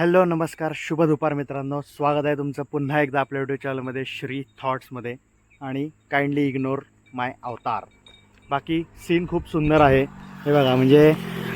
Hello नमस्कार. शुभ दुपार मित्रांनो. स्वागत आहे तुमचं पुन्हा एकदा आपल्या युट्यूब चॅनलमध्ये श्री थॉट्समध्ये आणि काइंडली इग्नोर माय अवतार बाकी सीन खूप सुंदर आहे. हे बघा म्हणजे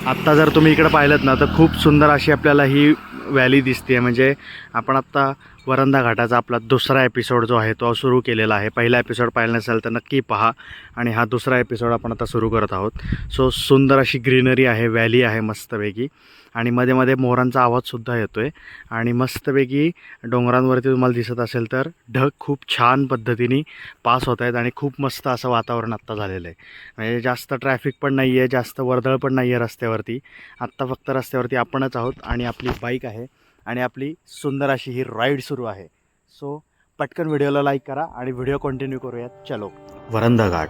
आत्ता जर तुम्ही इकडं पाहिलं ना तर खूप सुंदर अशी आपल्याला ही व्हॅली दिसते म्हणजे आपण आत्ता वरंदा घाटाचा आपला दुसरा एपिसोड जो आहे तो सुरू केलेला आहे. पहिला एपिसोड पाहिला नसेल तर नक्की पहा. आणि हा दुसरा एपिसोड आपण आता सुरू करत आहोत. सो सुंदर अशी ग्रीनरी आहे व्हॅली आहे मस्तपैकी. आणि मध्ये मध्ये मोरांचा आवाजसुद्धा येतो आहे आणि मस्तपैकी डोंगरांवरती तुम्हाला दिसत असेल तर ढग खूप छान पद्धतीने पास होत आहेत आणि खूप मस्त असं वातावरण आत्ता झालेलं आहे. म्हणजे जास्त ट्रॅफिक पण नाही आहे जास्त वर्दळ पण नाही आहे रस्त्यावरती. आत्ता फक्त रस्त्यावरती आपणच आहोत आणि आपली बाईक आहे आणि आपली सुंदर अशी ही राईड सुरू आहे. सो पटकन व्हिडिओला लाईक करा आणि व्हिडिओ कंटिन्यू करूयात. चलो. वरंद घाट.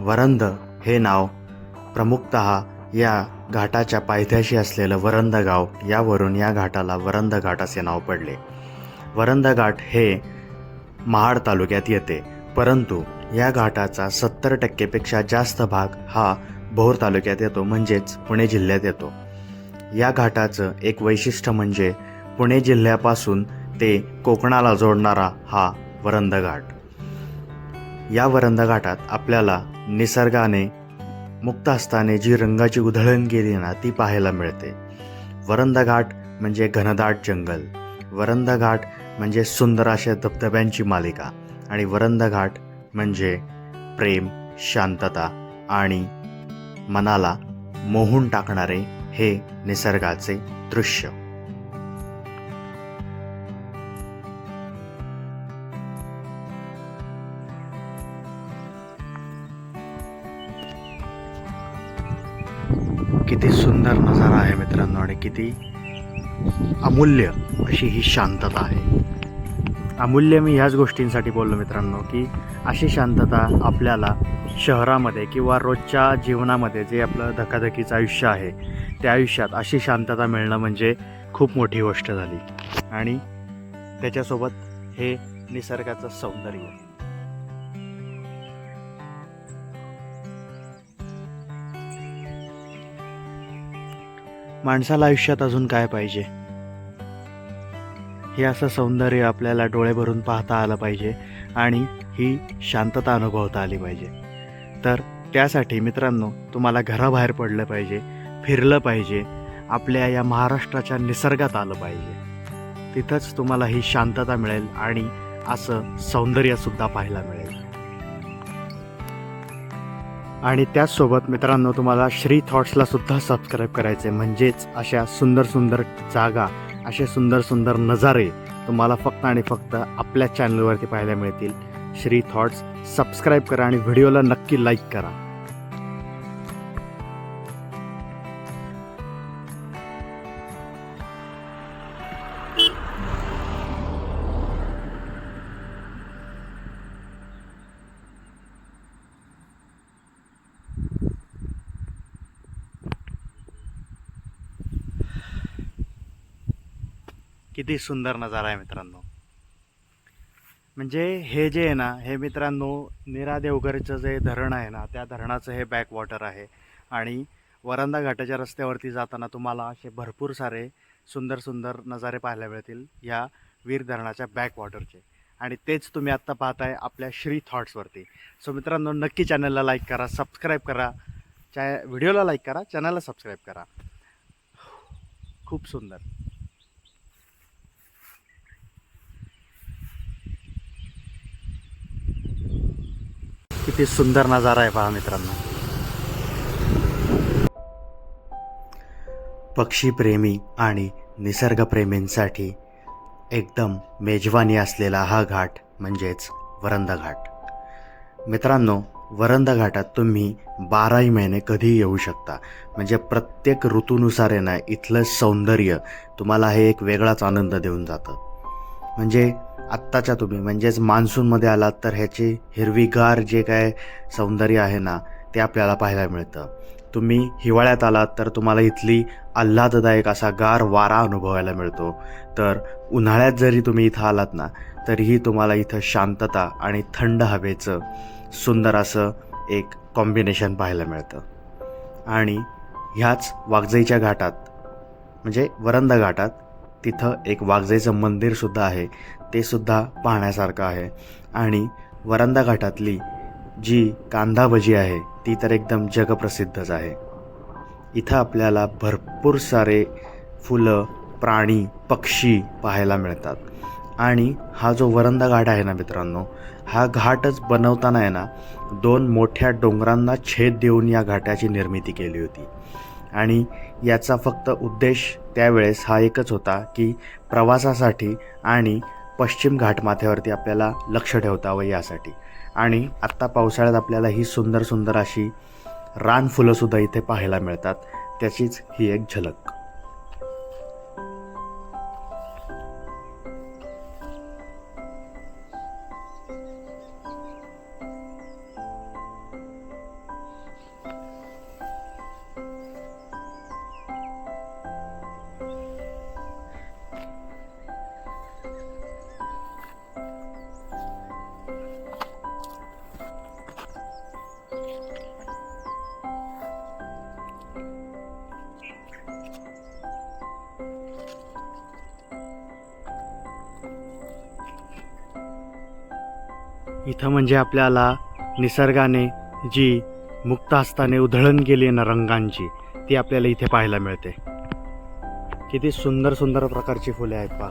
वरंद हे नाव प्रमुखतः या घाटाच्या पायथ्याशी असलेलं वरंद गाव यावरून या घाटाला वरंद घाट असे नाव पडले. वरंद घाट हे महाड तालुक्यात येते परंतु या घाटाचा सत्तर टक्केपेक्षा जास्त भाग हा भोर तालुक्यात येतो म्हणजेच पुणे जिल्ह्यात येतो. या घाटाचं एक वैशिष्ट्य म्हणजे पुणे जिल्ह्यापासून ते कोकणाला जोडणारा हा वरंद घाट या वरंद घाटात आपल्याला निसर्गाने मुक्त असताने जी रंगाची उधळण केली ना ती पाहायला मिळते. वरंदा घाट म्हणजे घनदाट जंगल. वरंदा घाट म्हणजे सुंदर अशा धबधब्यांची मालिका. आणि वरंदा घाट म्हणजे प्रेम शांतता आणि मनाला मोहून टाकणारे हे निसर्गाचे दृश्य. किती सुंदर नजारा आहे मित्रांनो आणि किती अमूल्य अशी ही शांतता आहे. अमूल्य मी ह्याच गोष्टींसाठी बोललो मित्रांनो की अशी शांतता आपल्याला शहरामध्ये किंवा रोजच्या जीवनामध्ये जे आपलं धकाधकीचं आयुष्य आहे त्या आयुष्यात अशी शांतता मिळणं म्हणजे खूप मोठी गोष्ट झाली. आणि त्याच्यासोबत हे निसर्गाचं सौंदर्य. माणसाला आयुष्यात अजून काय पाहिजे? हे असं सौंदर्य आपल्याला डोळे भरून पाहता आलं पाहिजे आणि ही शांतता अनुभवता आली पाहिजे. तर त्यासाठी मित्रांनो तुम्हाला घराबाहेर पडलं पाहिजे फिरलं पाहिजे आपल्या या महाराष्ट्राच्या निसर्गात आलं पाहिजे. तिथंच तुम्हाला ही शांतता मिळेल आणि असं सौंदर्यसुद्धा पाहायला मिळेल. आणि त्याचसोबत मित्रांनो तुम्हाला श्री थॉट्सला सुद्धा सबस्क्राईब करायचे म्हणजेच अशा सुंदर सुंदर जागा असे सुंदर सुंदर नजारे तुम्हाला फक्त आणि फक्त आपल्या चॅनलवरती पाहायला मिळतील. श्री थॉट्स सबस्क्राईब करा आणि व्हिडिओला नक्की लाईक करा. किती सुंदर नजारा आहे मित्रांनो. म्हणजे हे जे आहे ना हे मित्रांनो निरा देवघरचं जे धरण आहे ना त्या धरणाचं हे बॅक वॉटर आहे. आणि वरंदा घाटाच्या रस्त्यावरती जाताना तुम्हाला असे भरपूर सारे सुंदर सुंदर नजारे पाहायला मिळतील या वीर धरणाच्या बॅक वॉटरचे आणि तेच तुम्ही आत्ता पाहताय आपल्या श्री थॉट्सवरती सो मित्रांनो नक्की चॅनलला लाईक करा सबस्क्राईब करा. चॅ व्हिडिओला लाईक करा चॅनलला सबस्क्राईब करा. खूप सुंदर. किती सुंदर नजारा आहे पहा मित्रांनो. पक्षीप्रेमी आणि निसर्गप्रेमींसाठी एकदम मेजवानी असलेला हा घाट म्हणजेच वरंदा घाट. मित्रांनो वरंदा घाटात तुम्ही बाराही महिने कधीही येऊ शकता. म्हणजे प्रत्येक ऋतूनुसार आहे ना इथलं सौंदर्य तुम्हाला हे एक वेगळाच आनंद देऊन जातं. म्हणजे आत्ताच्या तुम्ही म्हणजेच मान्सूनमध्ये आलात तर ह्याची हिरवीगार जे काय सौंदर्य आहे ना ते आपल्याला पाहायला मिळतं. तुम्ही हिवाळ्यात आलात तर तुम्हाला इथली आल्हाददायक असा गार वारा अनुभवायला मिळतो. तर उन्हाळ्यात जरी तुम्ही इथं आलात ना तरीही तुम्हाला इथं शांतता आणि थंड हवेचं सुंदर असं एक कॉम्बिनेशन पाहायला मिळतं. आणि ह्याच वागजईच्या घाटात म्हणजे वरंदा घाटात तिथं एक वागजईचं मंदिरसुद्धा आहे. ते सुद्धा पाहण्यासारखं आहे. आणि वरंदा घाटातली जी कांदा भजी आहे ती तर एकदम जगप्रसिद्धच आहे. इथं आपल्याला भरपूर सारे फुलं प्राणी पक्षी पाहायला मिळतात. आणि हा जो वरंदा घाट आहे ना मित्रांनो हा घाटच बनवताना आहे ना दोन मोठ्या डोंगरांना छेद देऊन या घाटाची निर्मिती केली होती. आणि याचा फक्त उद्देश त्यावेळेस हा एकच होता की प्रवासासाठी आणि पश्चिम घाटमाथ्यावरती आपल्याला लक्ष ठेवता हवं यासाठी. आणि आत्ता पावसाळ्यात आपल्याला ही सुंदर सुंदर अशी रानफुलंसुद्धा इथे पाहायला मिळतात. त्याचीच ही एक झलक. इथं म्हणजे आपल्याला निसर्गाने जी मुक्त हस्ताने उधळण केली ना रंगांची ती आपल्याला इथे पाहायला मिळते. किती सुंदर सुंदर प्रकारची फुले आहेत पहा.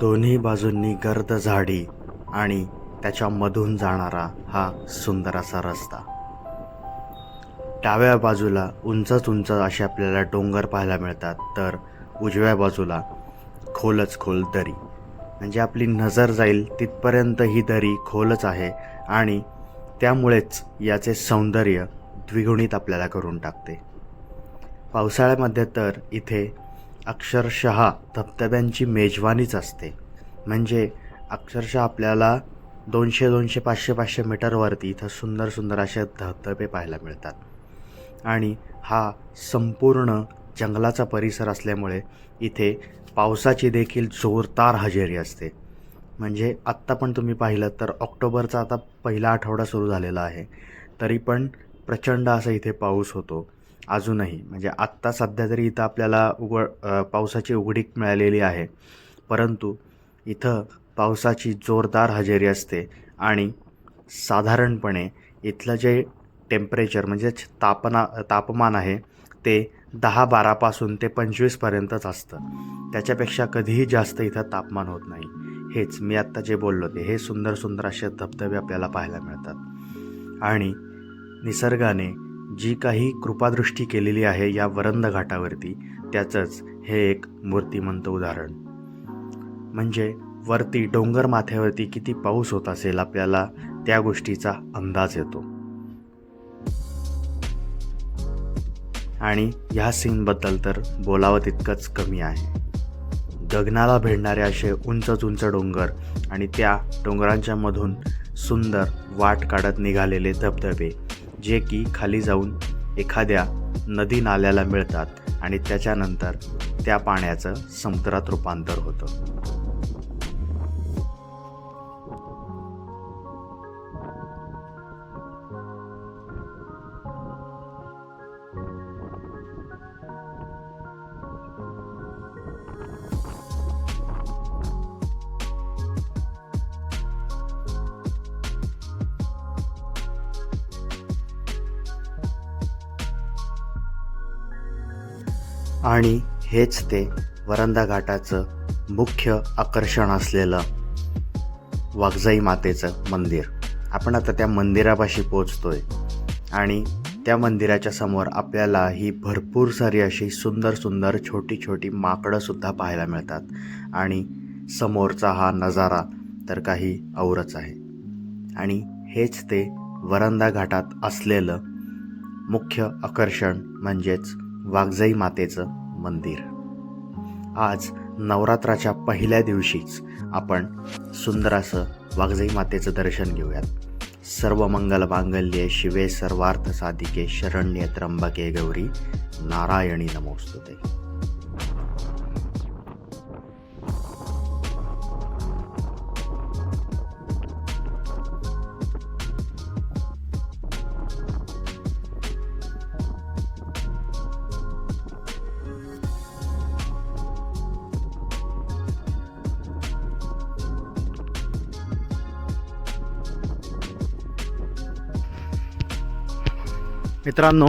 दोन्ही बाजूंनी गर्द झाडी आणि त्याच्यामधून जाणारा हा सुंदर असा रस्ता. डाव्या बाजूला उंचच उंच असे आपल्याला डोंगर पाहायला मिळतात तर उजव्या बाजूला खोलच खोल दरी. म्हणजे आपली नजर जाईल तिथपर्यंत ही दरी खोलच आहे आणि त्यामुळेच याचे सौंदर्य द्विगुणित आपल्याला करून टाकते. पावसाळ्यामध्ये तर इथे अक्षरशः धबधब्यांची मेजवानीच असते. म्हणजे अक्षरशः आपल्याला दोनशे दोनशे पाचशे पाचशे मीटरवरती इथं सुंदर सुंदर असे धबधबे पाहायला मिळतात. आणि हा संपूर्ण जंगलाचा परिसर असल्यामुळे इथे पावसाची देखील जोरदार हजेरी असते. म्हणजे आत्ता पण तुम्ही पाहिलं तर ऑक्टोबरचा आता पहिला आठवडा सुरू झालेला आहे. तरी पण प्रचंड असा इथे पाऊस होतो. अजूनही म्हणजे आत्ता सध्या तरी इथं आपल्याला उघड पावसाची उघडीक मिळालेली आहे. परंतु इथं पावसाची जोरदार हजेरी असते आणि साधारणपणे इथलं जे टेम्परेचर म्हणजेच तापना तापमान आहे ते दहा बारापासून ते पंचवीसपर्यंतच असतं. त्याच्यापेक्षा कधीही जास्त इथं तापमान होत नाही. हेच मी आत्ता जे बोललो ते हे सुंदर सुंदर असे धबधबे आपल्याला पाहायला मिळतात. आणि निसर्गाने जी काही कृपादृष्टी केलेली आहे या वरंद घाटावरती त्याचंच हे एक मूर्तिमंत उदाहरण. म्हणजे वरती डोंगर माथ्यावरती किती पाऊस होत असेल आपल्याला त्या गोष्टीचा अंदाज येतो. आणि ह्या सीनबद्दल तर बोलावं तितकंच कमी आहे. गगनाला भिडणारे असे उंचच उंच डोंगर आणि त्या डोंगरांच्या मधून सुंदर वाट काढत निघालेले धबधबे जे की खाली जाऊन एखाद्या नदी नाल्याला मिळतात आणि त्याच्यानंतर त्या पाण्याचं समुद्रात रूपांतर होतं. आणि हेच ते वरंदा घाटाचं मुख्य आकर्षण असलेलं वाघजाई मातेचं मंदिर. आपण आता त्या मंदिरापाशी पोचतोय आणि त्या मंदिराच्या समोर आपल्याला ही भरपूर सारी अशी सुंदर सुंदर छोटी छोटी माकडंसुद्धा पाहायला मिळतात आणि समोरचा हा नजारा तर काही औरच आहे. आणि हेच ते वरंदा घाटात असलेलं मुख्य आकर्षण म्हणजेच वाघजाई मातेचं मंदिर. आज नवरात्राच्या पहिल्या दिवशीच आपण सुंदर असं वाघजाई मातेचं दर्शन घेऊयात. सर्व मंगल मांगल्ये शिवे सर्वार्थ साधिके शरण्य त्र्यंबके गौरी. नारायणी नमोस्तुते. मित्रांनो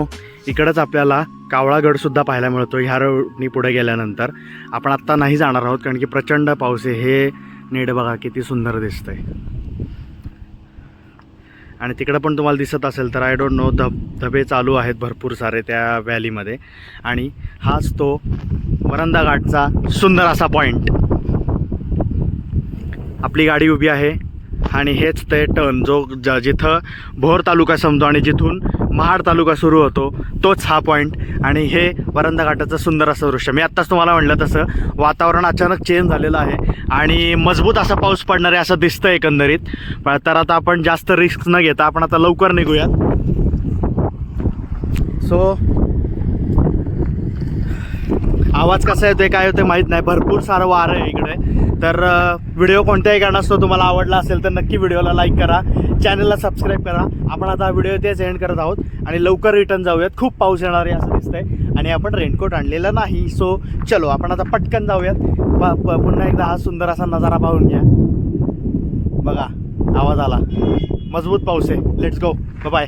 इकडंच आपल्याला कावळागडसुद्धा पाहायला मिळतो ह्या रोडनी पुढे गेल्यानंतर. आपण आत्ता नाही जाणार आहोत कारण की प्रचंड पाऊस आहे. हे नेड बघा किती सुंदर दिसतं आहे आणि तिकडं पण तुम्हाला दिसत असेल तर आय डोंट नो धब धबे चालू आहेत भरपूर सारे त्या व्हॅलीमध्ये आणि हाच तो वरंदा घाटचा सुंदर असा पॉईंट आपली गाडी उभी आहे आणि हेच ते टर्न जो ज जिथं भोर तालुका संपतो आणि जिथून महाड तालुका सुरू होतो. तोच हा पॉईंट आणि हे वरंदा घाटाचं सुंदर असं दृश्य. मी आत्ताच तुम्हाला म्हणलं तसं वातावरण अचानक चेंज झालेलं आहे. आणि मजबूत असा पाऊस पडणार आहे असं दिसतं एकंदरीत. पण तर आता आपण जास्त रिस्क न घेता आपण आता लवकर निघूयात. सो आवाज कसा येतोय काय होतोय माहीत नाही. भरपूर सारं वारं आहे इकडे. तर व्हिडिओ कोणत्याही कारणास्तव तुम्हाला आवडला असेल तर नक्की व्हिडिओला लाईक करा. चॅनलला सबस्क्राईब करा. आपण आता व्हिडिओ तेच एंड करत आहोत आणि लवकर रिटर्न जाऊयात. खूप पाऊस येणार आहे असं दिसतंय आणि आपण रेनकोट आणलेला नाही. सो चलो आपण आता पटकन जाऊयात. प- पुन्हा एकदा हा सुंदर असा नजारा पाहून घ्या. बघा आवाज आला. मजबूत पाऊस आहे. Let's go bye